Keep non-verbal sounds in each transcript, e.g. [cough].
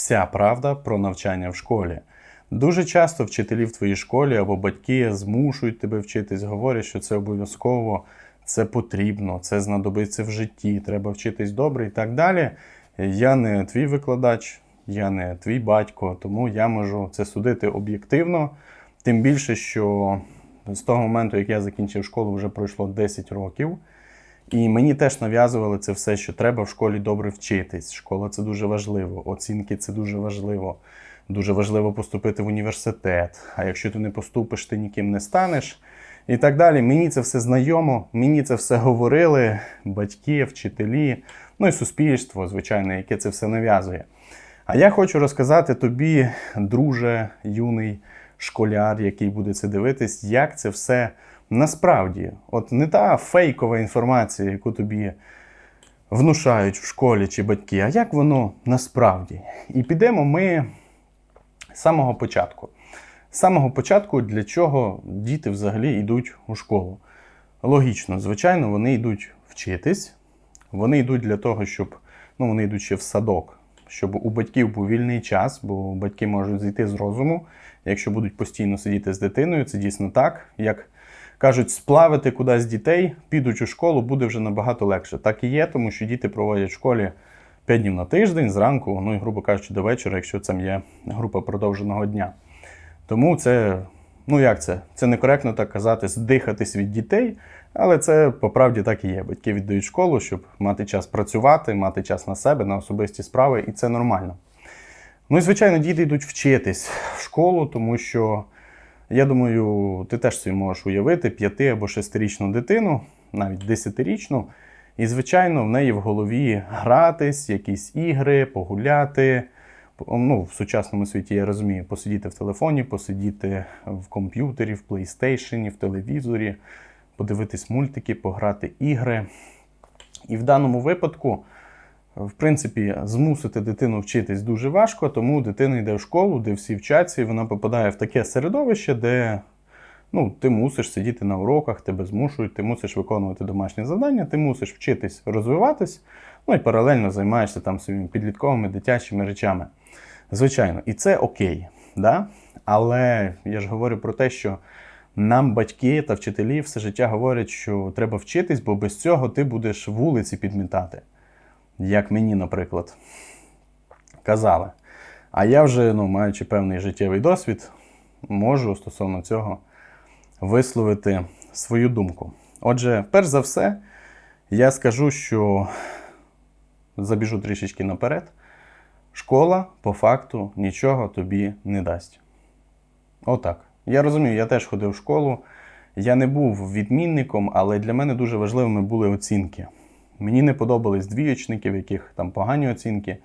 вся правда про навчання в школі. Дуже часто вчителі в твоїй школі або батьки змушують тебе вчитись, говорять, що це обов'язково, це потрібно, це знадобиться в житті, треба вчитись добре і так далі. Я не твій викладач, я не твій батько, тому я можу це судити об'єктивно. Тим більше, що з того моменту, як я закінчив школу, вже пройшло 10 років. І мені теж нав'язували це все, що треба в школі добре вчитись. Школа це дуже важливо, оцінки це дуже важливо. Дуже важливо поступити в університет. А якщо ти не поступиш, ти ніким не станеш. І так далі. Мені це все знайомо, мені це все говорили батьки, вчителі, ну і суспільство, звичайно, яке це все нав'язує. А я хочу розказати тобі, друже, юний школяр, який буде це дивитись, як це все насправді. От не та фейкова інформація, яку тобі внушають в школі чи батьки, а як воно насправді. І підемо ми з самого початку. З самого початку, для чого діти взагалі йдуть у школу. Логічно, звичайно, вони йдуть вчитись, вони йдуть для того, щоб ну, вони йдуть ще в садок, щоб у батьків був вільний час, бо батьки можуть зійти з розуму, якщо будуть постійно сидіти з дитиною, це дійсно так. Як кажуть, сплавити кудись дітей, підуть у школу, буде вже набагато легше. Так і є, тому що діти проводять в школі 5 днів на тиждень, зранку, ну і, грубо кажучи, до вечора, якщо це є група продовженого дня. Тому це, ну як це? Це некоректно так казати, здихатись від дітей, але це по правді так і є. Батьки віддають школу, щоб мати час працювати, мати час на себе, на особисті справи, і це нормально. Ну і звичайно, діти йдуть вчитись в школу, тому що я думаю, ти теж собі можеш уявити п'яти або шестирічну дитину, навіть десятирічну. І, звичайно, в неї в голові гратись, якісь ігри, погуляти. Ну, В сучасному світі я розумію, посидіти в телефоні, посидіти в комп'ютері, в плейстейшені, в телевізорі, подивитись мультики, пограти ігри. І в даному випадку, в принципі, змусити дитину вчитись дуже важко, тому дитина йде в школу, де всі вчаться, і вона попадає в таке середовище, де ну, ти мусиш сидіти на уроках, тебе змушують, ти мусиш виконувати домашні завдання, ти мусиш вчитись розвиватись, ну і паралельно займаєшся там своїми підлітковими дитячими речами. Звичайно, і це окей. Да? Але я ж говорю про те, що нам батьки та вчителі все життя говорять, що треба вчитись, бо без цього ти будеш вулиці підмітати. Як мені, наприклад, казали. А я вже, ну, маючи певний життєвий досвід, можу стосовно цього висловити свою думку. Отже, перш за все, я скажу, що забіжу трішечки наперед. Школа по факту нічого тобі не дасть. Отак. Я розумію, я теж ходив в школу. Я не був відмінником, але для мене дуже важливими були оцінки. Мені не подобались двіючники, в яких там погані оцінки.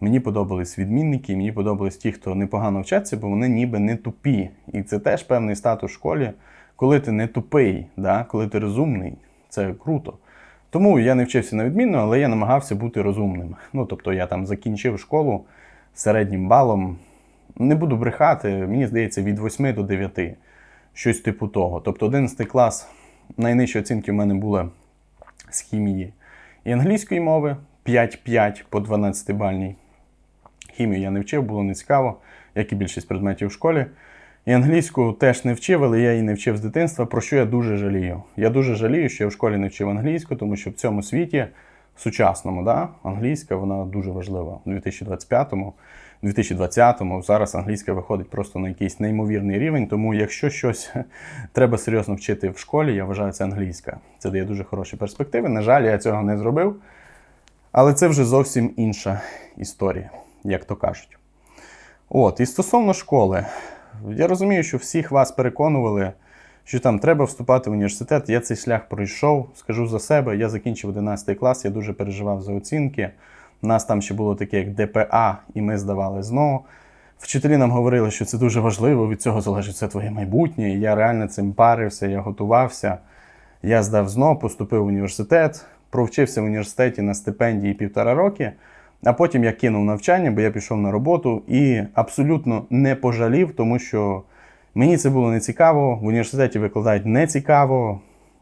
Мені подобались відмінники, мені подобались ті, хто непогано вчаться, бо вони ніби не тупі. І це теж певний статус в школі, коли ти не тупий, да? коли ти розумний, це круто. Тому я не вчився на відмінно, але я намагався бути розумним. Ну, тобто я там закінчив школу середнім балом. Не буду брехати, мені здається, від 8 до 9. Щось типу того. Тобто 11 клас, найнижчі оцінки в мене були з хімії і англійської мови 5-5 по 12 бальній. Хімію я не вчив, було не цікаво, як і більшість предметів в школі. І англійську теж не вчив, але я її не вчив з дитинства, про що я дуже жалію. Я дуже жалію, що я в школі не вчив англійську, тому що в цьому світі, сучасному, да, англійська вона дуже важлива. У 2025-му, 2020-му зараз англійська виходить просто на якийсь неймовірний рівень. Тому, якщо щось [laughs] треба серйозно вчити в школі, я вважаю, це англійська. Це дає дуже хороші перспективи. На жаль, я цього не зробив. Але це вже зовсім інша історія, як то кажуть. От, і стосовно школи. Я розумію, що всіх вас переконували, що там треба вступати в університет. Я цей шлях пройшов, скажу за себе. Я закінчив 11 клас, я дуже переживав за оцінки. У нас там ще було таке, як ДПА, і ми здавали знову. Вчителі нам говорили, що це дуже важливо, від цього залежить все твоє майбутнє. І я реально цим парився, я готувався. Я здав ЗНО, поступив в університет, провчився в університеті на стипендії півтора роки. А потім я кинув навчання, бо я пішов на роботу і абсолютно не пожалів, тому що мені це було не цікаво, в університеті викладають не цікаво.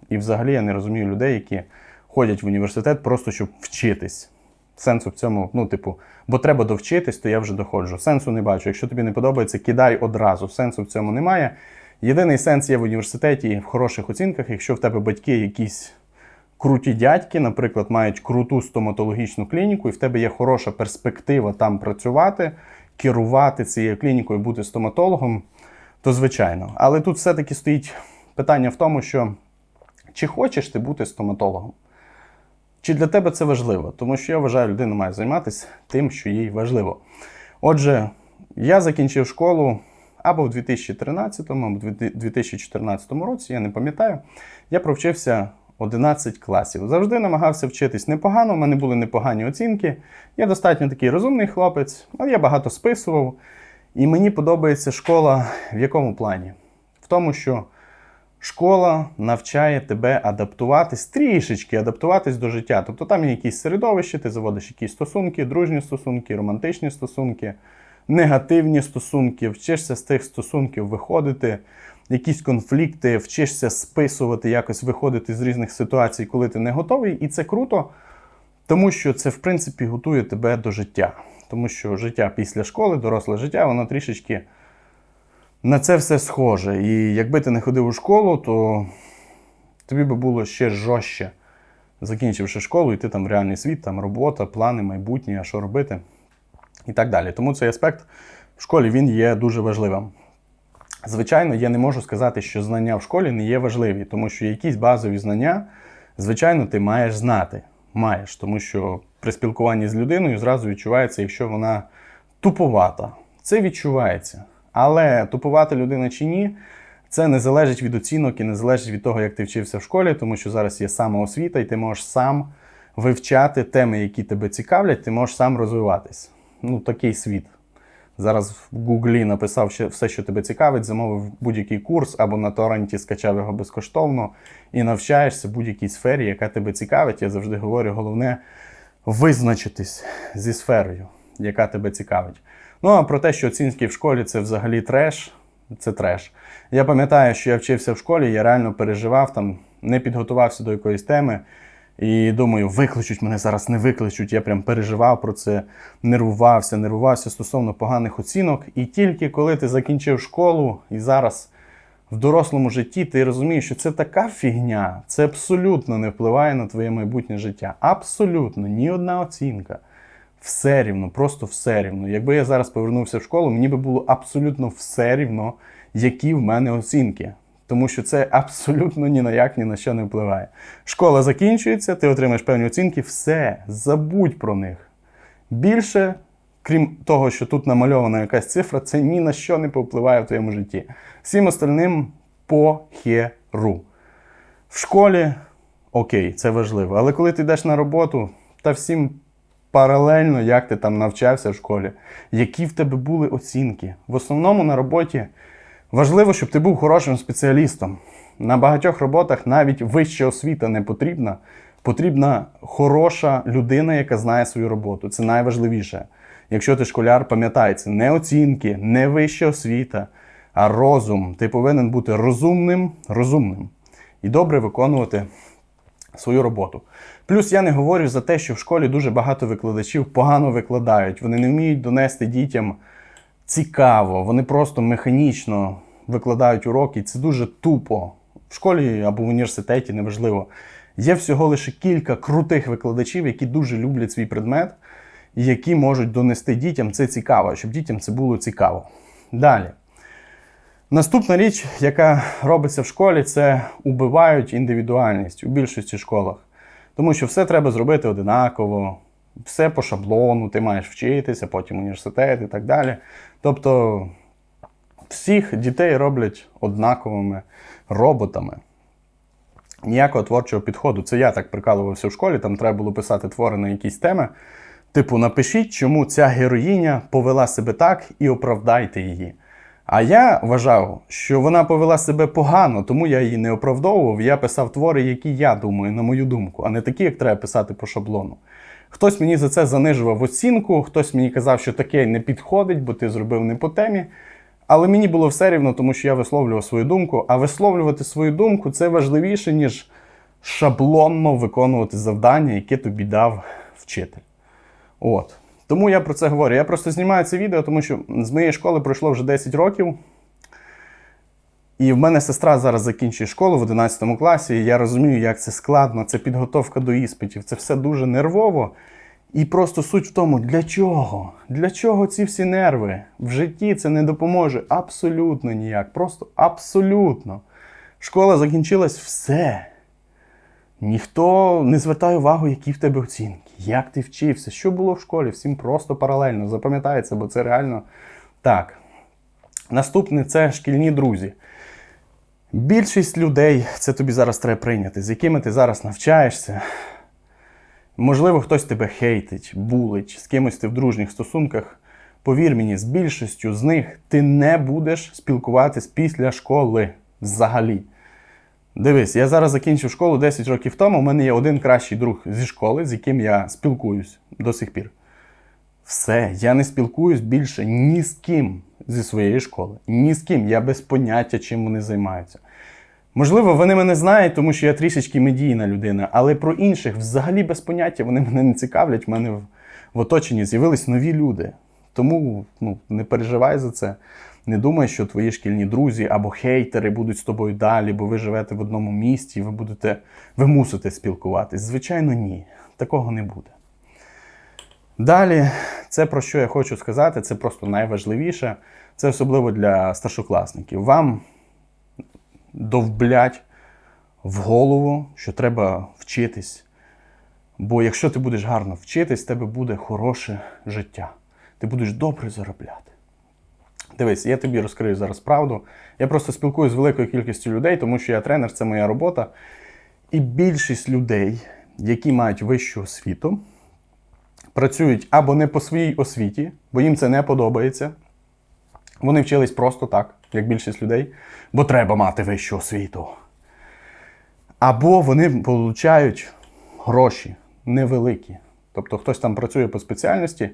І взагалі я не розумію людей, які ходять в університет просто щоб вчитись. Сенсу в цьому, ну, типу, бо треба довчитись, то я вже доходжу. Сенсу не бачу. Якщо тобі не подобається, кидай одразу. Сенсу в цьому немає. Єдиний сенс є в університеті в хороших оцінках, якщо в тебе батьки якісь круті дядьки, наприклад, мають круту стоматологічну клініку, і в тебе є хороша перспектива там працювати, керувати цією клінікою, бути стоматологом, то звичайно. Але тут все-таки стоїть питання в тому, що чи хочеш ти бути стоматологом? Чи для тебе це важливо? Тому що я вважаю, людина має займатися тим, що їй важливо. Отже, я закінчив школу або в 2013, або в 2014 році, я не пам'ятаю, я провчився 11 класів. Завжди намагався вчитись непогано, в мене були непогані оцінки. Я достатньо такий розумний хлопець, але я багато списував. І мені подобається школа в якому плані? В тому, що школа навчає тебе адаптуватись, трішечки адаптуватись до життя. Тобто там є якісь середовище, ти заводиш якісь стосунки, дружні стосунки, романтичні стосунки, негативні стосунки, вчишся з тих стосунків виходити, якісь конфлікти, вчишся списувати, якось виходити з різних ситуацій, коли ти не готовий. І це круто, тому що це, в принципі, готує тебе до життя. Тому що життя після школи, доросле життя, воно трішечки на це все схоже. І якби ти не ходив у школу, то тобі би було ще жорстче, закінчивши школу, йти там в реальний світ, там робота, плани, майбутнє, що робити і так далі. Тому цей аспект в школі він є дуже важливим. Звичайно, я не можу сказати, що знання в школі не є важливі, тому що якісь базові знання, звичайно, ти маєш знати. Маєш, тому що при спілкуванні з людиною зразу відчувається, якщо вона туповата. Це відчувається. Але тупувата людина чи ні, це не залежить від оцінок і не залежить від того, як ти вчився в школі, тому що зараз є самоосвіта, і ти можеш сам вивчати теми, які тебе цікавлять, ти можеш сам розвиватись. Ну, такий світ. Зараз в Гуглі написав все, що тебе цікавить, замовив будь-який курс або на торренті скачав його безкоштовно і навчаєшся будь-якій сфері, яка тебе цікавить. Я завжди говорю, головне визначитись зі сферою, яка тебе цікавить. Ну а про те, що оцінки в школі це взагалі треш, це треш. Я пам'ятаю, що я вчився в школі, я реально переживав, там не підготувався до якоїсь теми. І думаю, викличуть мене зараз, не викличуть. Я прям переживав про це, нервувався, нервувався стосовно поганих оцінок. І тільки коли ти закінчив школу і зараз в дорослому житті ти розумієш, що це така фігня, це абсолютно не впливає на твоє майбутнє життя. Абсолютно, ні одна оцінка. Все рівно, просто все рівно. Якби я зараз повернувся в школу, мені би було абсолютно все рівно, які в мене оцінки. Тому що це абсолютно ні на як ні на що не впливає. Школа закінчується, ти отримаєш певні оцінки, все, забудь про них. Більше, крім того, що тут намальована якась цифра, це ні на що не повпливає в твоєму житті. Всім остальним похеру. В школі окей, це важливо. Але коли ти йдеш на роботу, та всім паралельно, як ти там навчався в школі, які в тебе були оцінки. В основному на роботі. Важливо, щоб ти був хорошим спеціалістом. На багатьох роботах навіть вища освіта не потрібна. Потрібна хороша людина, яка знає свою роботу. Це найважливіше. Якщо ти школяр, пам'ятай, це не оцінки, не вища освіта, а розум. Ти повинен бути розумним, розумним і добре виконувати свою роботу. Плюс я не говорю за те, що в школі дуже багато викладачів погано викладають. Вони не вміють донести дітям цікаво, вони просто механічно викладають уроки, це дуже тупо. В школі або в університеті, неважливо. Є всього лише кілька крутих викладачів, які дуже люблять свій предмет, і які можуть донести дітям це цікаво, щоб дітям це було цікаво. Далі. Наступна річ, яка робиться в школі, це убивають індивідуальність у більшості школах. Тому що все треба зробити одинаково, все по шаблону, ти маєш вчитися, потім університет і так далі. Тобто всіх дітей роблять однаковими роботами. Ніякого творчого підходу. Це я так прикалувався в школі, там треба було писати твори на якісь теми. Типу, напишіть, чому ця героїня повела себе так і оправдайте її. А я вважав, що вона повела себе погано, тому я її не оправдовував. Я писав твори, які я думаю, на мою думку, а не такі, як треба писати по шаблону. Хтось мені за це занижував оцінку, хтось мені казав, що таке не підходить, бо ти зробив не по темі. Але мені було все рівно, тому що я висловлював свою думку. А висловлювати свою думку це важливіше, ніж шаблонно виконувати завдання, яке тобі дав вчитель. От. Тому я про це говорю. Я просто знімаю це відео, тому що з моєї школи пройшло вже 10 років. І в мене сестра зараз закінчує школу в 11 класі. І я розумію, як це складно, це підготовка до іспитів, це все дуже нервово. І просто суть в тому, для чого? Для чого ці всі нерви? В житті це не допоможе абсолютно ніяк. Просто абсолютно. Школа закінчилась все. Ніхто не звертає увагу, які в тебе оцінки, як ти вчився, що було в школі, всім просто паралельно. Запам'ятається, бо це реально так. Наступне це шкільні друзі. Більшість людей, це тобі зараз треба прийняти, з якими ти зараз навчаєшся. Можливо, хтось тебе хейтить, булить, з кимось ти в дружніх стосунках. Повір мені, з більшістю з них ти не будеш спілкуватись після школи взагалі. Дивись, я зараз закінчив школу 10 років тому. У мене є один кращий друг зі школи, з яким я спілкуюсь до сих пір. Все, я не спілкуюсь більше ні з ким зі своєї школи. Ні з ким. Я без поняття, чим вони займаються. Можливо, вони мене знають, тому що я трішечки медійна людина, але про інших взагалі без поняття вони мене не цікавлять. В мене в, в оточенні з'явились нові люди. Тому ну, не переживай за це. Не думай, що твої шкільні друзі або хейтери будуть з тобою далі, бо ви живете в одному місті і ви будете, ви мусите спілкуватись. Звичайно, ні. Такого не буде. Далі, це про що я хочу сказати, це просто найважливіше. Це особливо для старшокласників. Вам довблять в голову, що треба вчитись. Бо якщо ти будеш гарно вчитись, в тебе буде хороше життя. Ти будеш добре заробляти. Дивись, я тобі розкрию зараз правду. Я просто спілкуюся з великою кількістю людей, тому що я тренер, це моя робота. І більшість людей, які мають вищу освіту, працюють або не по своїй освіті, бо їм це не подобається. Вони вчились просто так, як більшість людей, бо треба мати вищу освіту. Або вони получають гроші невеликі. Тобто хтось там працює по спеціальності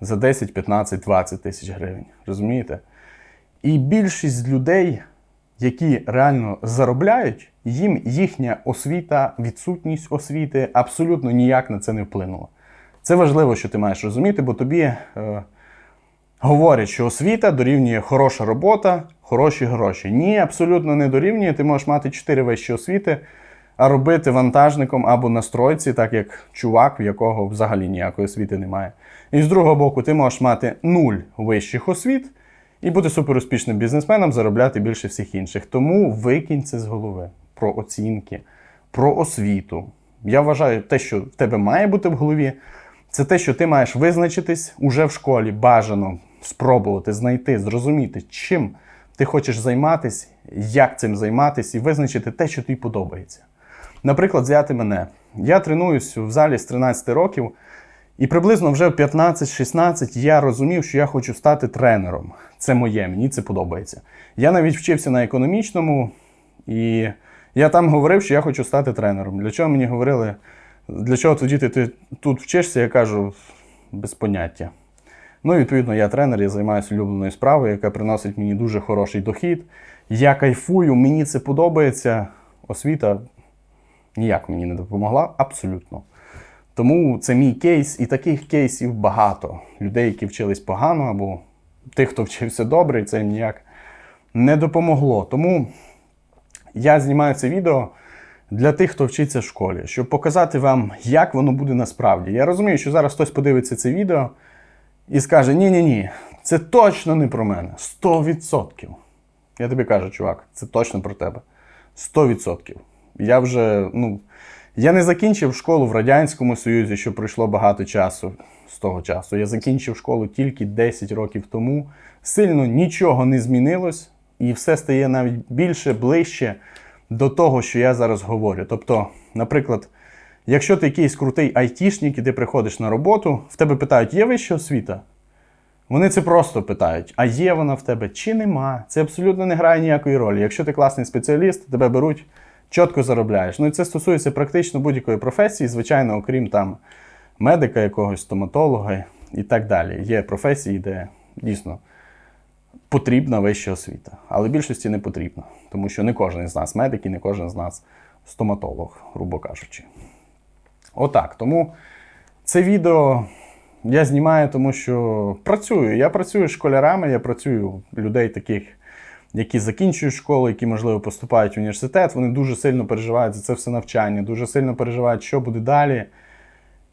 за 10, 15, 20 тисяч гривень. Розумієте? І більшість людей, які реально заробляють, їм їхня освіта, відсутність освіти абсолютно ніяк на це не вплинула. Це важливо, що ти маєш розуміти, бо тобі е, говорять, що освіта дорівнює хороша робота, хороші гроші. Ні, абсолютно не дорівнює. Ти можеш мати 4 вищі освіти, а робити вантажником або на стройці, так як чувак, в якого взагалі ніякої освіти немає. І з другого боку, ти можеш мати нуль вищих освіт і бути суперуспішним бізнесменом, заробляти більше всіх інших. Тому викинь це з голови про оцінки, про освіту. Я вважаю, те, що в тебе має бути в голові, це те, що ти маєш визначитись уже в школі, бажано спробувати, знайти, зрозуміти, чим ти хочеш займатися, як цим займатися, і визначити те, що тобі подобається. Наприклад, взяти мене. Я тренуюсь в залі з 13 років, і приблизно вже в 15-16 я розумів, що я хочу стати тренером. Це моє, мені це подобається. Я навіть вчився на економічному, і я там говорив, що я хочу стати тренером. Для чого мені говорили, для чого тоді ти, тут вчишся, я кажу, без поняття. Ну, відповідно, я тренер, я займаюся улюбленою справою, яка приносить мені дуже хороший дохід. Я кайфую, мені це подобається. Освіта ніяк мені не допомогла, абсолютно. Тому це мій кейс, і таких кейсів багато. Людей, які вчились погано, або тих, хто вчився добре, і це їм ніяк не допомогло. Тому я знімаю це відео для тих, хто вчиться в школі, щоб показати вам, як воно буде насправді. Я розумію, що зараз хтось подивиться це відео і скаже: ні-ні ні, це точно не про мене. 100%. Я тобі кажу, чувак, це точно про тебе. 100%. Я вже, ну, я не закінчив школу в Радянському Союзі, що пройшло багато часу з того часу. Я закінчив школу тільки 10 років тому. Сильно нічого не змінилось, і все стає навіть більше, ближче до того, що я зараз говорю. Тобто, наприклад, якщо ти якийсь крутий айтішник і ти приходиш на роботу, в тебе питають, є вища освіта? Вони це просто питають, а є вона в тебе чи нема. Це абсолютно не грає ніякої ролі. Якщо ти класний спеціаліст, тебе беруть, чітко заробляєш. Ну і це стосується практично будь-якої професії, звичайно, окрім там медика, якогось стоматолога і так далі. Є професії, де дійсно потрібна вища освіта. Але більшості не потрібна, тому що не кожен з нас медик і не кожен з нас стоматолог, грубо кажучи. Отак. Тому це відео Я знімаю, тому що працюю. Я працюю з школярами, я працюю людей таких, які закінчують школу, які, можливо, поступають в університет. Вони дуже сильно переживають за це все навчання, дуже сильно переживають, що буде далі.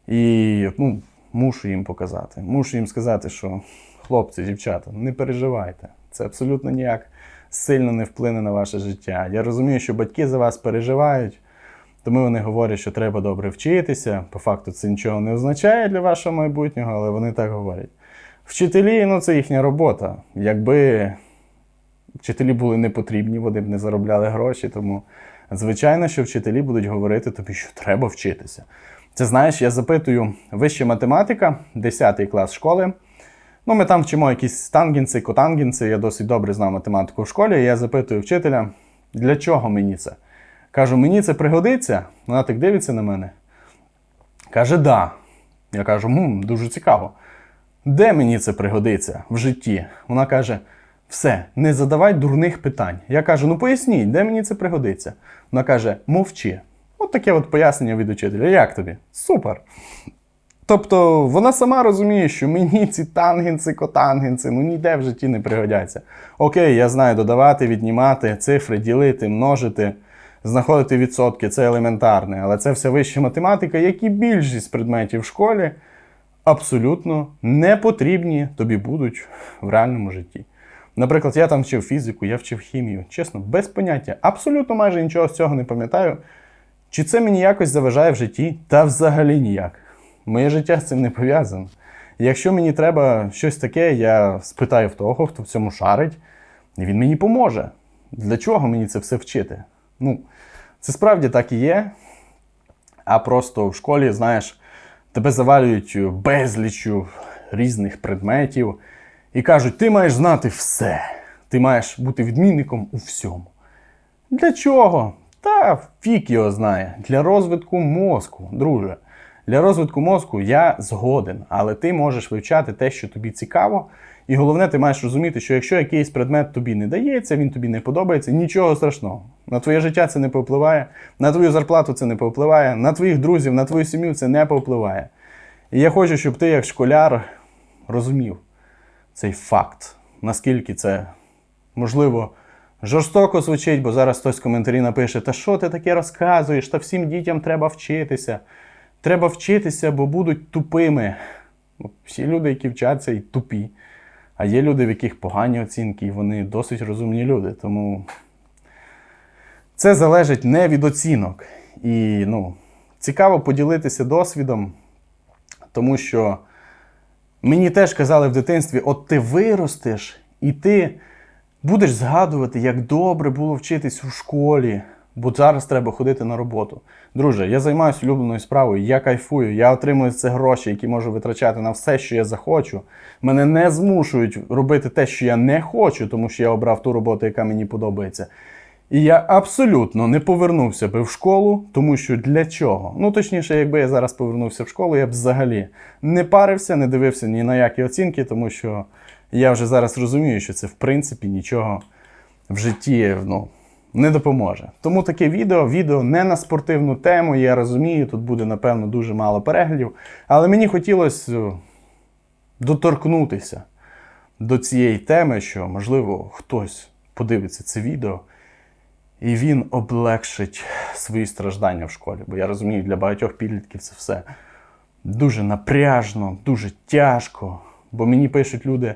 І ну, мушу їм показати. Мушу їм сказати, що хлопці, дівчата, не переживайте. Це абсолютно ніяк сильно не вплине на ваше життя. Я розумію, що батьки за вас переживають, тому вони говорять, що треба добре вчитися. По факту це нічого не означає для вашого майбутнього, але вони так говорять. Вчителі, ну це їхня робота. Якби вчителі були не потрібні, вони б не заробляли гроші. Тому, звичайно, що вчителі будуть говорити тобі, що треба вчитися. Це знаєш, я запитую вища математика, 10 клас школи. Ну, ми там вчимо якісь тангенси, котангенси. Я досить добре знав математику в школі. І я запитую вчителя, для чого мені це? Кажу, мені це пригодиться. Вона так дивиться на мене. Каже, да. Я кажу, «М, дуже цікаво. Де мені це пригодиться в житті? Вона каже: все, не задавай дурних питань. Я кажу, ну поясніть, де мені це пригодиться? Вона каже, мовчи. От таке от пояснення від учителя. Як тобі? Супер. Тобто вона сама розуміє, що мені ці тангенси, котангенси, ну ніде в житті не пригодяться. Окей, я знаю додавати, віднімати, цифри, ділити, множити, знаходити відсотки, це елементарне, але це вся вища математика, як і більшість предметів в школі, абсолютно не потрібні тобі будуть в реальному житті. Наприклад, я там вчив фізику, я вчив хімію. Чесно, без поняття. Абсолютно майже нічого з цього не пам'ятаю. Чи це мені якось заважає в житті? Та взагалі ніяк. Моє життя з цим не пов'язане. Якщо мені треба щось таке, я спитаю в того, хто в цьому шарить, і він мені поможе. Для чого мені це все вчити? Ну, це справді так і є. А просто в школі, знаєш, тебе завалюють безлічю різних предметів і кажуть, ти маєш знати все. Ти маєш бути відмінником у всьому. Для чого? Та фік його знає. Для розвитку мозку, друже. Для розвитку мозку я згоден, але ти можеш вивчати те, що тобі цікаво. І головне, ти маєш розуміти, що якщо якийсь предмет тобі не дається, він тобі не подобається, нічого страшного. На твоє життя це не повпливає, на твою зарплату це не повпливає, на твоїх друзів, на твою сім'ю це не повпливає. І я хочу, щоб ти, як школяр, розумів цей факт, наскільки це можливо. Жорстоко звучить, бо зараз хтось в коментарі напише: Та що ти таке розказуєш? Та всім дітям треба вчитися. Треба вчитися, бо будуть тупими. Ну, Всі люди, які вчаться, і тупі. А є люди, в яких погані оцінки, і вони досить розумні люди. Тому це залежить не від оцінок. І ну, цікаво поділитися досвідом, тому що мені теж казали в дитинстві: от ти виростеш, і ти будеш згадувати, як добре було вчитись у школі, бо зараз треба ходити на роботу. Друже, я займаюся улюбленою справою, я кайфую, я отримую це гроші, які можу витрачати на все, що я захочу. Мене не змушують робити те, що я не хочу, тому що я обрав ту роботу, яка мені подобається. І я абсолютно не повернувся би в школу, тому що для чого? Ну, точніше, якби я зараз повернувся в школу, я б взагалі не парився, не дивився ні на які оцінки, тому що я вже зараз розумію, що це в принципі нічого в житті ну, не допоможе. Тому таке відео, відео не на спортивну тему, я розумію, тут буде, напевно, дуже мало переглядів. Але мені хотілося е, доторкнутися до цієї теми, що, можливо, хтось подивиться це відео. І він облегшить свої страждання в школі. Бо я розумію, для багатьох підлітків це все дуже напряжно, дуже тяжко. Бо мені пишуть люди,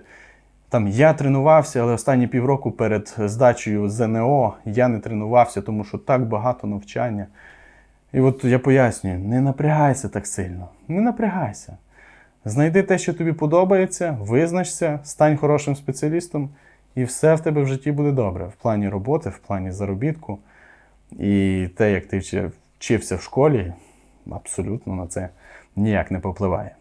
там я тренувався, але останні півроку перед здачею ЗНО я не тренувався, тому що так багато навчання. І от я пояснюю: не напрягайся так сильно, не напрягайся. Знайди те, що тобі подобається, визначся, стань хорошим спеціалістом, і все в тебе в житті буде добре. В плані роботи, в плані заробітку. І те, як ти вчи- вчився в школі, абсолютно на це ніяк не попливає.